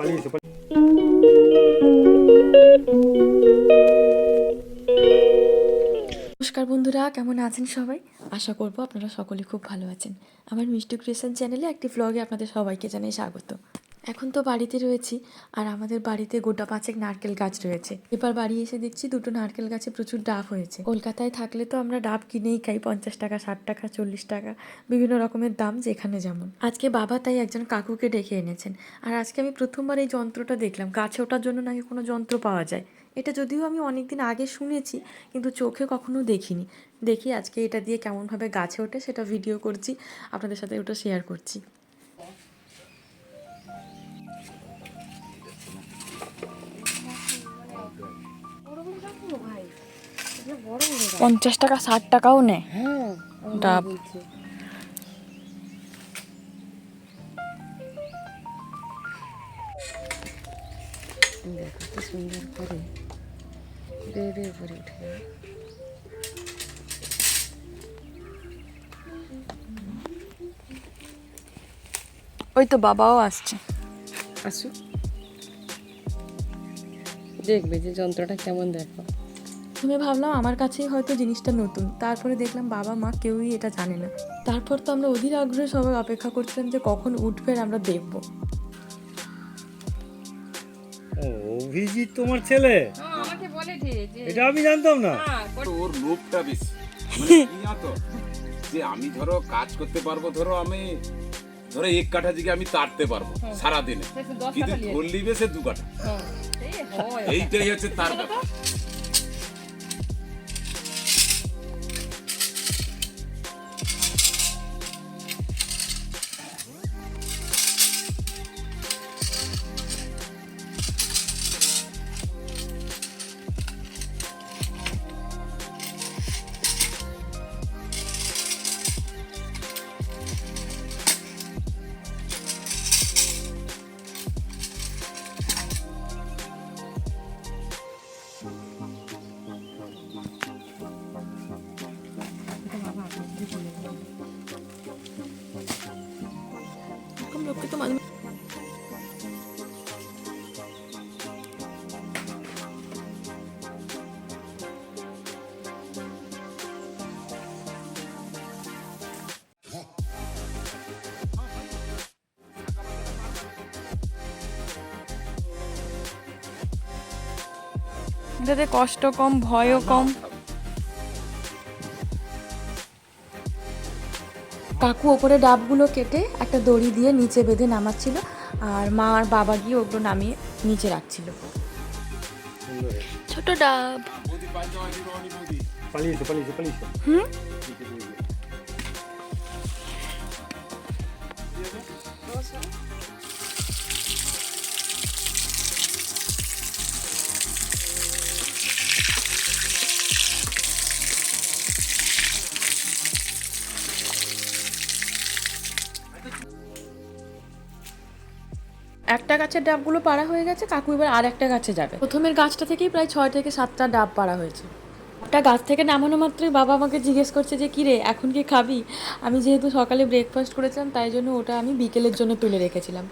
পালিয়েছে নমস্কার বন্ধুরা, কেমন আছেন সবাই? আশা করব আপনারা সকলে খুব ভালো আছেন। আমার মিষ্টি ক্রিয়েশন চ্যানেলে একটি ভ্লগে আপনাদের সবাইকে জানাই স্বাগত। এখন তো বাড়িতে রয়েছি আর আমাদের বাড়িতে গোটা পাঁচেক নারকেল গাছ রয়েছে। এবার বাড়ি এসে দেখছি দুটো নারকেল গাছে প্রচুর ডাব হয়েছে। কলকাতায় থাকলে তো আমরা ডাব কিনেই খাই, পঞ্চাশ টাকা, ষাট টাকা, চল্লিশ টাকা, বিভিন্ন রকমের দাম যেখানে যেমন। আজকে বাবা তাই একজন কাকুকে ডেকে এনেছেন। আর আজকে আমি প্রথমবার এই যন্ত্রটা দেখলাম। গাছে ওঠার জন্য নাকি কোনো যন্ত্র পাওয়া যায়? এটা যদিও আমি অনেকদিন আগে শুনেছি, কিন্তু চোখে কখনো দেখিনি। দেখি আজকে এটা দিয়ে কেমনভাবে গাছে ওঠে সেটা ভিডিও করছি, আপনাদের সাথে ওটা শেয়ার করছি। পঞ্চাশ টাকা, ষাট টাকাও নেয় ডাব। ওই তো বাবাও আসছে। আসুক। দেখবে যে যন্ত্রটা কেমন দেখো। আমি ভাবলাম আমার কাছেই হয়তো জিনিসটা নতুন। তারপরে দেখলাম বাবা মা কেউই এটা জানে না। তারপর তো আমরা অধীর আগ্রহে সবাই অপেক্ষা করছিলাম যে কখন উঠবে আমরা দেখব। ও অভিজিৎ তোমার ছেলে? আমাকে বলেছে যে এটা আমি জানতাম না। ওর লোভটা বেশি। মানে কি জানো তো যে আমি ধরো কাজ করতে পারব ধরো আমি ধরো এক কাঠা দিকে আমি তাড়তে পারব সারাদিনে। কিন্তু ধরলিবে সে দু কাঠা। এইটাই হচ্ছে তার ব্যাপার। এরকম লোককে তো মাঝে এটাতে কষ্ট কম ভয়ও কম। কাকু ওপরে ডাবগুলো কেটে একটা দড়ি দিয়ে নিচে বেঁধে নামাচ্ছিল আর মা আর বাবা গিয়ে ওগুলো নামিয়ে নিচে রাখছিল। ছোট ডাব। হুম? একটা গাছের ডাবগুলো পাড়া হয়ে গেছে, কাকু এবার আর একটা গাছে যাবে। প্রথমের গাছটা থেকেই প্রায় ছয় থেকে সাতটা ডাব পাড়া হয়েছে। একটা গাছ থেকে নামানো মাত্রই বাবা আমাকে জিজ্ঞেস করছে যে, কিরে, এখন কি খাবি? আমি যেহেতু সকালে ব্রেকফাস্ট করেছিলাম, তাই জন্য ওটা আমি বিকেলের জন্য তুলে রেখেছিলাম।